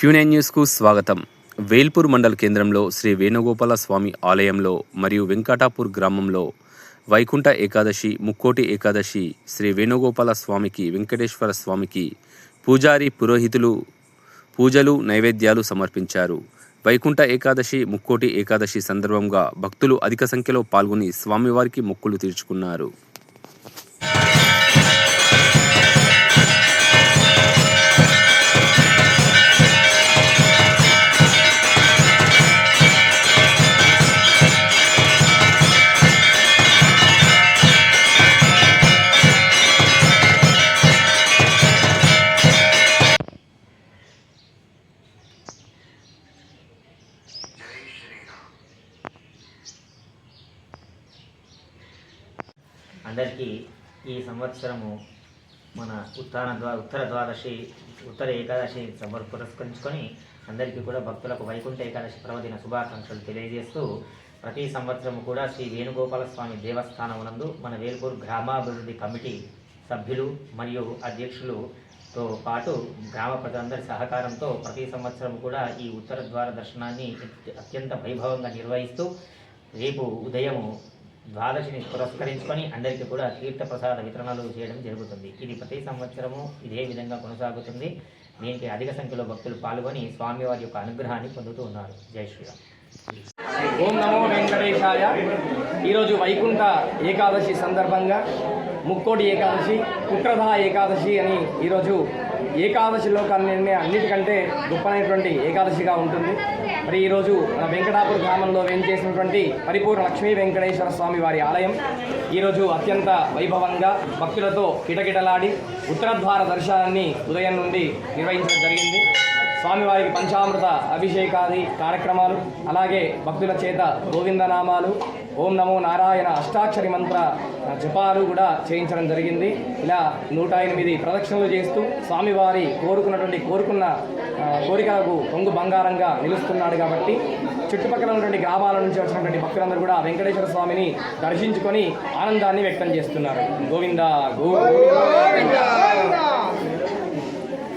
Quinine న్యూస్కు స్వాగతం. వేల్పూర్ మండల కేంద్రంలో శ్రీ వేణుగోపాల స్వామి ఆలయంలో మరియు వెంకటాపూర్ గ్రామంలో వైకుంఠ ఏకాదశి ముక్కోటి ఏకాదశి శ్రీ వేణుగోపాల స్వామికి వెంకటేశ్వర స్వామికి పూజారి పురోహితులు పూజలు నైవేద్యాలు సమర్పించారు. వైకుంఠ ఏకాదశి ముక్కోటి ఏకాదశి సందర్భంగా భక్తులు అధిక సంఖ్యలో పాల్గొని స్వామివారికి మొక్కులు తీర్చుకున్నారు. అందరికీ ఈ సంవత్సరము మన ఉత్తర ద్వా ఉత్తర ద్వాదశి ఉత్తర ఏకాదశి సమర్ పురస్కరించుకొని అందరికీ కూడా భక్తులకు వైకుంఠ ఏకాదశి పర్వదిన శుభాకాంక్షలు తెలియజేస్తూ ప్రతి సంవత్సరం కూడా శ్రీ వేణుగోపాల స్వామి దేవస్థానం నందు మన వేల్పూర్ గ్రామాభివృద్ధి కమిటీ సభ్యులు మరియు అధ్యక్షులుతో పాటు గ్రామ ప్రజలందరి సహకారంతో ప్రతి సంవత్సరం కూడా ఈ ఉత్తర ద్వార దర్శనాన్ని అత్యంత వైభవంగా నిర్వహిస్తూ రేపు ఉదయము ద్వాదశిని పురస్కరించుకొని అందరికీ కూడా తీర్థప్రసాద వితరణలు చేయడం జరుగుతుంది. ఇది ప్రతి సంవత్సరము ఇదే విధంగా కొనసాగుతుంది. దీనికి అధిక సంఖ్యలో భక్తులు పాల్గొని స్వామివారి యొక్క అనుగ్రహాన్ని పొందుతూ ఉన్నారు. జై శ్రీరామ్. ఓం నమో వెంకటేశాయ. ఈరోజు వైకుంఠ ఏకాదశి సందర్భంగా ముక్కోటి ఏకాదశి పుత్రధ ఏకాదశి అని ఈరోజు ఏకాదశిలో లోకాన్ని అన్నిటికంటే గొప్పనైనటువంటి ఏకాదశిగా ఉంటుంది. మరి ఈరోజు మన వెంకటాపూర్ గ్రామంలో వేంచేసినటువంటి పరిపూర్ణ లక్ష్మీ వెంకటేశ్వర స్వామి వారి ఆలయం. ఈరోజు అత్యంత వైభవంగా భక్తులతో కిటకిటలాడి ఉత్తరద్వార దర్శనాన్ని ఉదయం నుండి నిర్వహించడం జరిగింది. స్వామివారికి పంచామృత అభిషేకాది కార్యక్రమాలు అలాగే భక్తుల చేత గోవిందనామాలు ఓం నమో నారాయణ అష్టాక్షరి మంత్ర జపాలు కూడా చేయించడం జరిగింది. ఇలా నూట ఎనిమిది ప్రదక్షిణలు చేస్తూ స్వామివారి కోరుకున్నటువంటి కోరుకున్న ఆ, కోరికలకు కొంగు బంగారంగా నిలుస్తున్నాడు కాబట్టి చుట్టుపక్కల ఉన్నటువంటి గ్రామాల నుంచి వచ్చినటువంటి భక్తులందరూ కూడా వెంకటేశ్వర స్వామిని దర్శించుకొని ఆనందాన్ని వ్యక్తం చేస్తున్నారు. గోవింద గోవింద.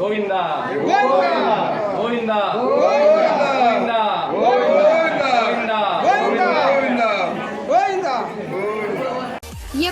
గోవింద. గోవింద.